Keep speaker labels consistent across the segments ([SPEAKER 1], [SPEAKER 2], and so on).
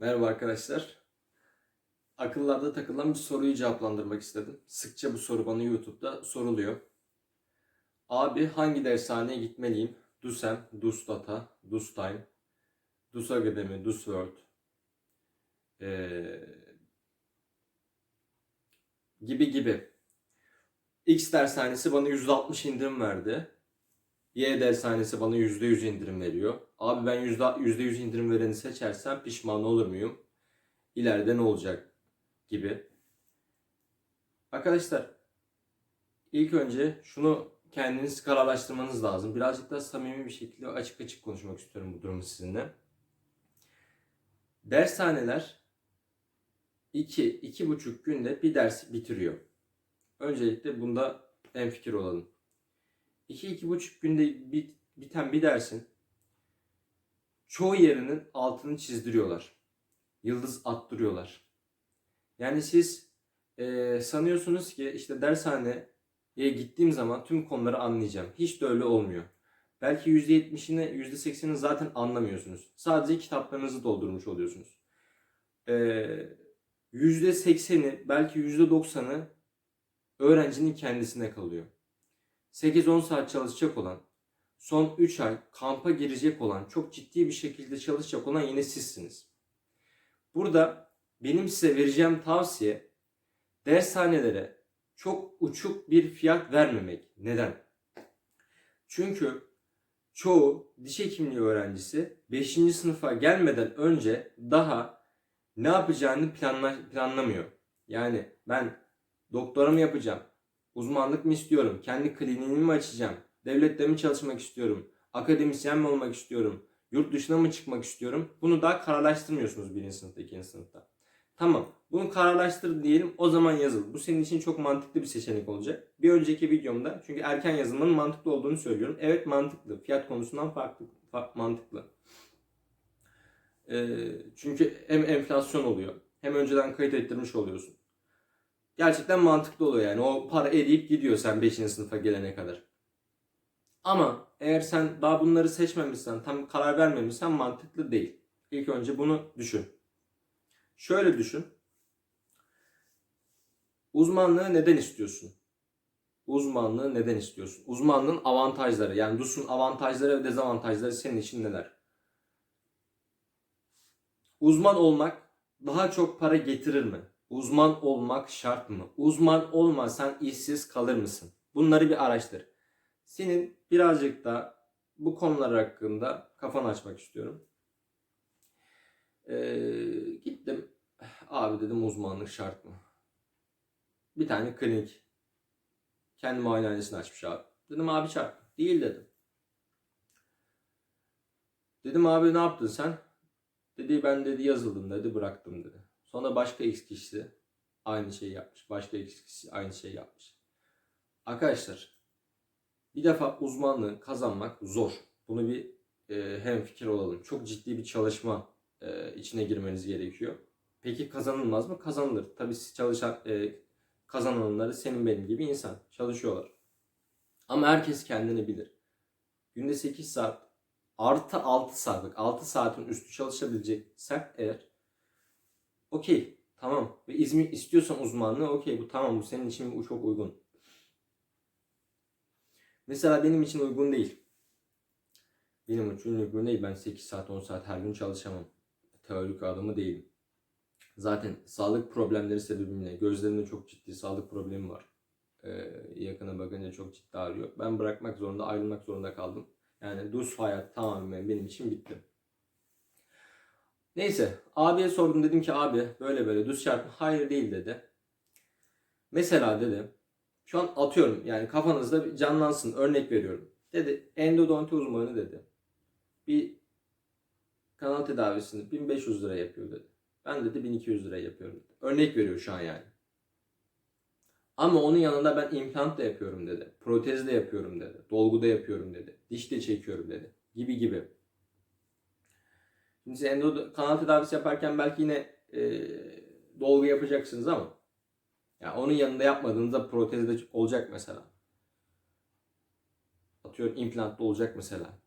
[SPEAKER 1] Merhaba arkadaşlar. Akıllarda takılan bir soruyu cevaplandırmak istedim. Sıkça bu soru bana YouTube'da soruluyor. Abi hangi dershaneye gitmeliyim? DUSEM, DUSDATA, DUSTIME, DUS Akademi, DUSWorld ee, gibi gibi. X dershanesi bana %60 indirim verdi. Y dershanesi bana %100 indirim veriyor. Abi ben %100 indirim vereni seçersem pişman olur muyum? İleride ne olacak? Gibi. Arkadaşlar ilk önce şunu kendiniz kararlaştırmanız lazım. Birazcık daha samimi bir şekilde açık açık konuşmak istiyorum bu durumu sizinle. Dershaneler 2 iki, buçuk günde bir dersi bitiriyor. Öncelikle bunda en fikir olalım. 2-2,5 günde bit, biten bir dersin çoğu yerinin altını çizdiriyorlar. Yıldız attırıyorlar. Yani siz e, sanıyorsunuz ki işte dershaneye gittiğim zaman tüm konuları anlayacağım. Hiç de öyle olmuyor. Belki %70'ini %80'ini zaten anlamıyorsunuz. Sadece kitaplarınızı doldurmuş oluyorsunuz. Ee, %80'i belki %90'ı öğrencinin kendisine kalıyor. 8-10 saat çalışacak olan, son 3 ay kampa girecek olan, çok ciddi bir şekilde çalışacak olan yine sizsiniz. Burada benim size vereceğim tavsiye dershanelere çok uçuk bir fiyat vermemek. Neden? Çünkü çoğu diş hekimliği öğrencisi 5. sınıfa gelmeden önce daha ne yapacağını planla, planlamıyor. Yani ben doktora mı yapacağım? Uzmanlık mı istiyorum? Kendi kliniğimi mi açacağım? Devlette mi çalışmak istiyorum? Akademisyen mi olmak istiyorum? Yurt dışına mı çıkmak istiyorum? Bunu daha kararlaştırmıyorsunuz birinci sınıfta, ikinci sınıfta. Tamam. Bunu kararlaştır diyelim o zaman yazıl. Bu senin için çok mantıklı bir seçenek olacak. Bir önceki videomda çünkü erken yazılmanın mantıklı olduğunu söylüyorum. Evet mantıklı. Fiyat konusundan farklı fa- mantıklı. Ee, çünkü hem enflasyon oluyor hem önceden kayıt ettirmiş oluyorsun gerçekten mantıklı oluyor yani. O para eriyip gidiyor sen 5. sınıfa gelene kadar. Ama eğer sen daha bunları seçmemişsen, tam karar vermemişsen mantıklı değil. İlk önce bunu düşün. Şöyle düşün. Uzmanlığı neden istiyorsun? Uzmanlığı neden istiyorsun? Uzmanlığın avantajları yani DUS'un avantajları ve dezavantajları senin için neler? Uzman olmak daha çok para getirir mi? Uzman olmak şart mı? Uzman olmasan işsiz kalır mısın? Bunları bir araştır. Senin birazcık da bu konular hakkında kafanı açmak istiyorum. Ee, gittim. Abi dedim uzmanlık şart mı? Bir tane klinik. Kendi muayenehanesini açmış abi. Dedim abi şart. Değil dedim. Dedim abi ne yaptın sen? Dedi ben dedi yazıldım dedi bıraktım dedi. Sonra başka X kişisi aynı şeyi yapmış. Başka X kişisi aynı şeyi yapmış. Arkadaşlar bir defa uzmanlığı kazanmak zor. Bunu bir e, hem fikir olalım. Çok ciddi bir çalışma e, içine girmeniz gerekiyor. Peki kazanılmaz mı? Kazanılır. Tabii çalışan e, kazananları senin benim gibi insan. Çalışıyorlar. Ama herkes kendini bilir. Günde 8 saat artı 6 saatlik 6 saatin üstü çalışabileceksen eğer Okey. Tamam. Ve İzmir istiyorsan uzmanlığı okey bu tamam bu senin için bu çok uygun. Mesela benim için uygun değil. Benim için uygun değil. Ben 8 saat 10 saat her gün çalışamam. Teorik adamı değilim. Zaten sağlık problemleri sebebiyle gözlerimde çok ciddi sağlık problemi var. Ee, yakına bakınca çok ciddi ağrıyor. Ben bırakmak zorunda ayrılmak zorunda kaldım. Yani dus hayat tamamen benim için bitti. Neyse abiye sordum dedim ki abi böyle böyle düz çarpma hayır değil dedi. Mesela dedi şu an atıyorum yani kafanızda canlansın örnek veriyorum. Dedi endodonti uzmanı dedi. Bir kanal tedavisini 1500 lira yapıyor dedi. Ben dedi 1200 lira yapıyorum dedi. Örnek veriyor şu an yani. Ama onun yanında ben implant da yapıyorum dedi. Protez de yapıyorum dedi. Dolgu da yapıyorum dedi. Diş de çekiyorum dedi. Gibi gibi. Şimdi endo kanal tedavisi yaparken belki yine e, dolgu yapacaksınız ama yani onun yanında yapmadığınızda protez de olacak mesela. Atıyorum implant da olacak mesela.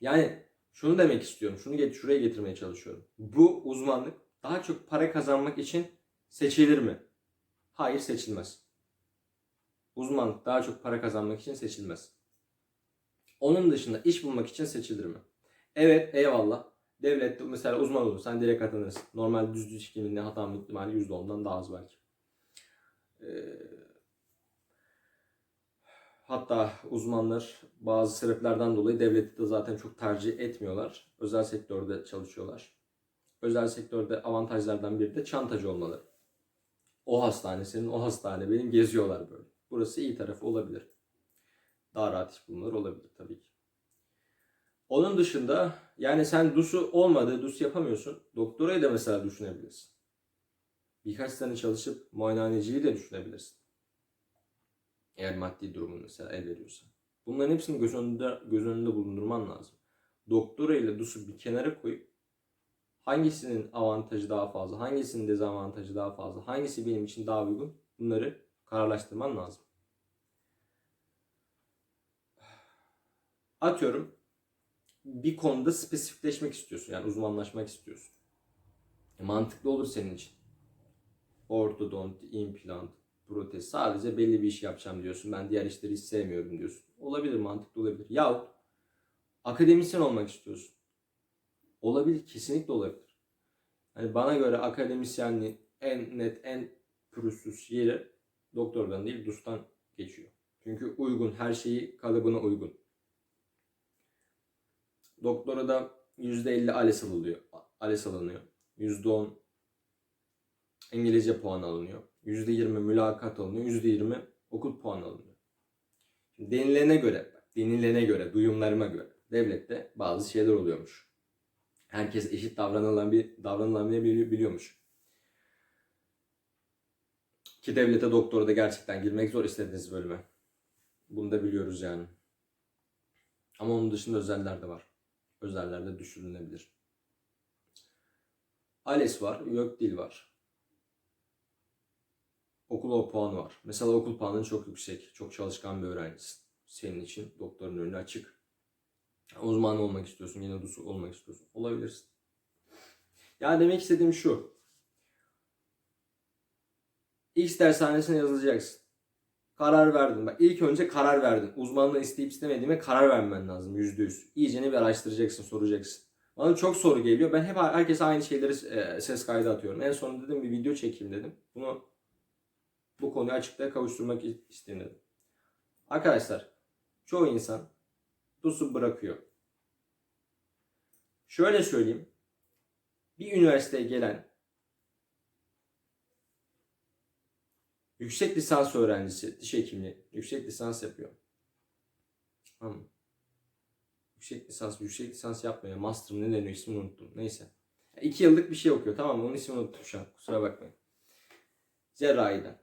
[SPEAKER 1] Yani Şunu demek istiyorum. Şunu get şuraya getirmeye çalışıyorum. Bu uzmanlık daha çok para kazanmak için seçilir mi? Hayır seçilmez. Uzmanlık daha çok para kazanmak için seçilmez. Onun dışında iş bulmak için seçilir mi? Evet eyvallah. Devlette mesela uzman olursan direkt atanırsın. Normal düz düz işleminde hata ihtimali %10'dan daha az belki. Ee, hatta uzmanlar bazı sebeplerden dolayı devleti de zaten çok tercih etmiyorlar. Özel sektörde çalışıyorlar. Özel sektörde avantajlardan biri de çantacı olmaları. O hastane senin, o hastane benim geziyorlar böyle. Burası iyi tarafı olabilir. Daha rahat iş bulmaları olabilir tabii ki. Onun dışında yani sen DUS'u olmadı, DUS yapamıyorsun. Doktorayı da mesela düşünebilirsin. Birkaç sene çalışıp muayenehaneciliği de düşünebilirsin. Eğer maddi durumun mesela el veriyorsa. Bunların hepsini göz önünde, göz önünde bulundurman lazım. Doktora ile DUS'u bir kenara koyup hangisinin avantajı daha fazla, hangisinin dezavantajı daha fazla, hangisi benim için daha uygun bunları kararlaştırman lazım. Atıyorum bir konuda spesifikleşmek istiyorsun. Yani uzmanlaşmak istiyorsun. E, mantıklı olur senin için. Ortodont, implant, protez sadece belli bir iş yapacağım diyorsun. Ben diğer işleri hiç sevmiyorum diyorsun. Olabilir, mantıklı olabilir. Yahut akademisyen olmak istiyorsun. Olabilir, kesinlikle olabilir. Hani bana göre akademisyenliğin en net, en pürüzsüz yeri doktordan değil, DUS'tan geçiyor. Çünkü uygun, her şeyi kalıbına uygun. Doktora da %50 ALES alınıyor. ALES alınıyor. %10 İngilizce puan alınıyor. %20 mülakat alınıyor. %20 okul puanı alınıyor. Şimdi denilene göre, denilene göre, duyumlarıma göre devlette bazı şeyler oluyormuş. Herkes eşit davranılan bir davranılamayı biliyormuş. Ki devlete doktora da gerçekten girmek zor istediğiniz bölüme. Bunu da biliyoruz yani. Ama onun dışında özeller de var. Özellerde düşürülebilir. ALES var, YÖKDİL var. Okul o puanı var. Mesela okul puanın çok yüksek, çok çalışkan bir öğrencisin. Senin için doktorun önü açık. Uzman olmak istiyorsun, yine DUS olmak istiyorsun. Olabilirsin. Yani demek istediğim şu. X dershanesine yazılacaksın. Karar verdin. Bak ilk önce karar verdin. Uzmanlığı isteyip istemediğime karar vermen lazım yüzde yüz. İyice bir araştıracaksın, soracaksın. Bana çok soru geliyor. Ben hep herkese aynı şeyleri e, ses kaydı atıyorum. En sonunda dedim bir video çekeyim dedim. Bunu bu konuyu açıklığa kavuşturmak istedim dedim. Arkadaşlar çoğu insan DUS'u bırakıyor. Şöyle söyleyeyim. Bir üniversiteye gelen yüksek lisans öğrencisi, diş hekimliği, yüksek lisans yapıyor. Tamam? Yüksek lisans, yüksek lisans yapmıyor. Master ne deniyor ismini unuttum. Neyse. İki yıllık bir şey okuyor tamam mı? Onun ismini unuttum şu an. Kusura bakmayın. Cerrahiden.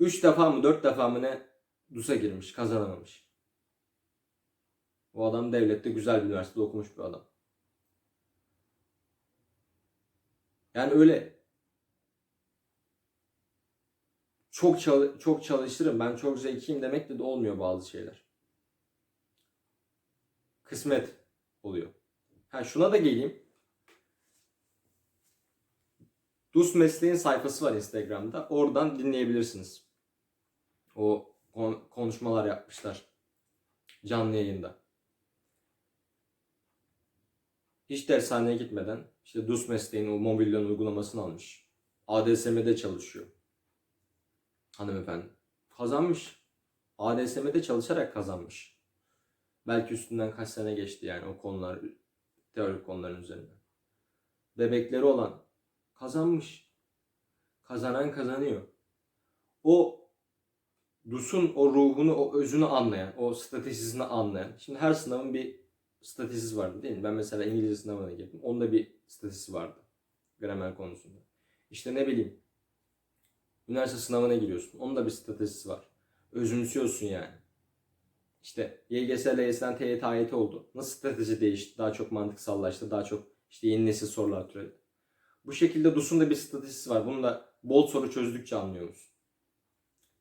[SPEAKER 1] Üç defa mı dört defa mı ne DUS'a girmiş. Kazanamamış. O adam devlette güzel bir üniversitede okumuş bir adam. Yani öyle çok çal- çok çalışırım, ben çok zekiyim demekle de olmuyor bazı şeyler. Kısmet oluyor. Ha şuna da geleyim. Dus Mesleğin sayfası var Instagram'da. Oradan dinleyebilirsiniz. O kon- konuşmalar yapmışlar. Canlı yayında. Hiç dershaneye gitmeden işte Dus Mesleğin o mobilyanın uygulamasını almış. ADSM'de çalışıyor hanımefendi. Kazanmış. ADSM'de çalışarak kazanmış. Belki üstünden kaç sene geçti yani o konular, teorik konuların üzerinde. Bebekleri olan kazanmış. Kazanan kazanıyor. O DUS'un o ruhunu, o özünü anlayan, o stratejisini anlayan. Şimdi her sınavın bir stratejisi vardı değil mi? Ben mesela İngilizce sınavına girdim. Onda bir stratejisi vardı. Gramer konusunda. İşte ne bileyim Üniversite sınavına giriyorsun. Onun da bir stratejisi var. Özümsüyorsun yani. İşte YGS, LYS'den TYT, AYT oldu. Nasıl strateji değişti? Daha çok mantıksallaştı. Daha çok işte yeni nesil sorular türedi. Bu şekilde DUS'un da bir stratejisi var. Bunu da bol soru çözdükçe anlıyor musun?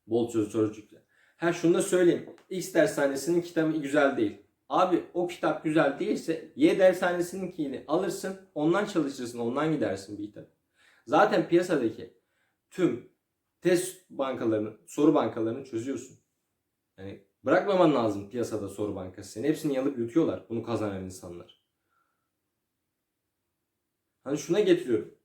[SPEAKER 1] Bol soru çözdükçe. Ha şunu da söyleyeyim. X dershanesinin kitabı güzel değil. Abi o kitap güzel değilse Y dershanesinkini alırsın, ondan çalışırsın, ondan gidersin bir kitap. Zaten piyasadaki tüm test bankalarını, soru bankalarını çözüyorsun. Yani bırakmaman lazım piyasada soru bankası. Seni hepsini yalıp yutuyorlar bunu kazanan insanlar. Hani şuna getiriyorum.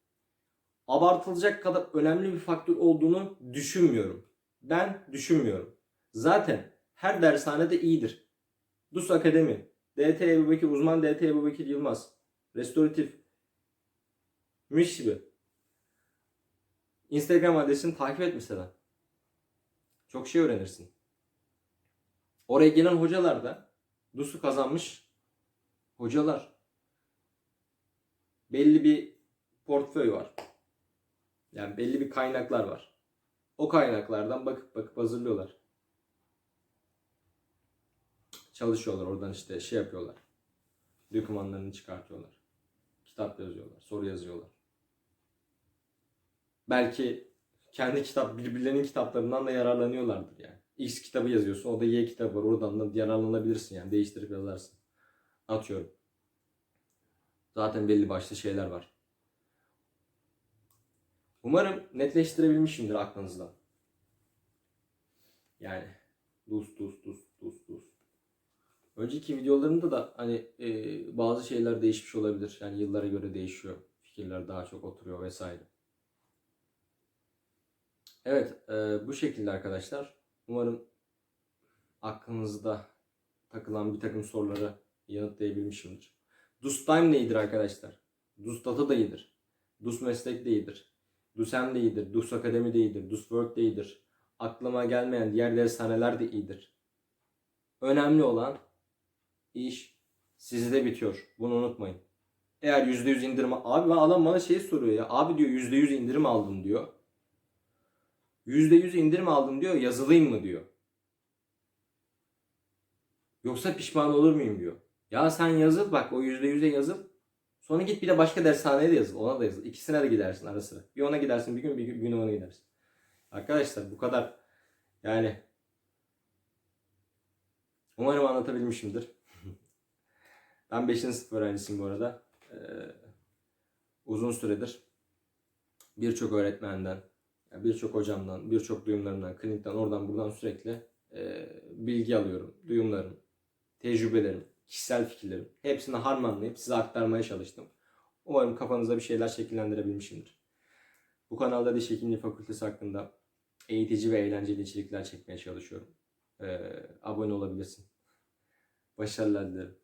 [SPEAKER 1] Abartılacak kadar önemli bir faktör olduğunu düşünmüyorum. Ben düşünmüyorum. Zaten her dershanede iyidir. DUS Akademi, DT Ebu Bekir, uzman DT Ebu Bekir Yılmaz, restoratif, miş gibi. Instagram adresini takip et mesela. Çok şey öğrenirsin. Oraya gelen hocalar da DUS'u kazanmış hocalar. Belli bir portföy var. Yani belli bir kaynaklar var. O kaynaklardan bakıp bakıp hazırlıyorlar. Çalışıyorlar oradan işte şey yapıyorlar. Dokümanlarını çıkartıyorlar. Kitap yazıyorlar, soru yazıyorlar. Belki kendi kitap birbirlerinin kitaplarından da yararlanıyorlardır yani. X kitabı yazıyorsun, o da Y kitabı var. Oradan da yararlanabilirsin yani. Değiştirip yazarsın. Atıyorum. Zaten belli başlı şeyler var. Umarım netleştirebilmişimdir aklınızda. Yani dus dus dus dus dus. Önceki videolarımda da hani e, bazı şeyler değişmiş olabilir. Yani yıllara göre değişiyor. Fikirler daha çok oturuyor vesaire. Evet, e, bu şekilde arkadaşlar. Umarım aklınızda takılan bir takım soruları yanıtlayabilmişimdir. Dus Time de iyidir arkadaşlar. Dus Data da iyidir. Dus Meslek de iyidir. DUSEM de iyidir. Dus Akademi de iyidir. Dus Work de iyidir. Aklıma gelmeyen diğer dershaneler de iyidir. Önemli olan iş sizde bitiyor. Bunu unutmayın. Eğer %100 indirim... Abi adam bana şey soruyor ya. Abi diyor %100 indirim aldım diyor. %100 indirim aldım diyor. Yazılayım mı diyor. Yoksa pişman olur muyum diyor. Ya sen yazıl bak o %100'e yazıl. Sonra git bir de başka dershaneye de yazıl. Ona da yazıl. İkisine de gidersin ara sıra. Bir ona gidersin bir gün bir gün, bir gün ona gidersin. Arkadaşlar bu kadar yani umarım anlatabilmişimdir. ben 5. sınıf öğrencisiyim bu arada. Ee, uzun süredir birçok öğretmenden, yani birçok hocamdan, birçok duyumlarımdan, klinikten, oradan buradan sürekli e, bilgi alıyorum. Duyumlarım, tecrübelerim, kişisel fikirlerim. Hepsini harmanlayıp size aktarmaya çalıştım. Umarım kafanızda bir şeyler şekillendirebilmişimdir. Bu kanalda diş hekimliği fakültesi hakkında eğitici ve eğlenceli içerikler çekmeye çalışıyorum. Ee, abone olabilirsin. Başarılar dilerim.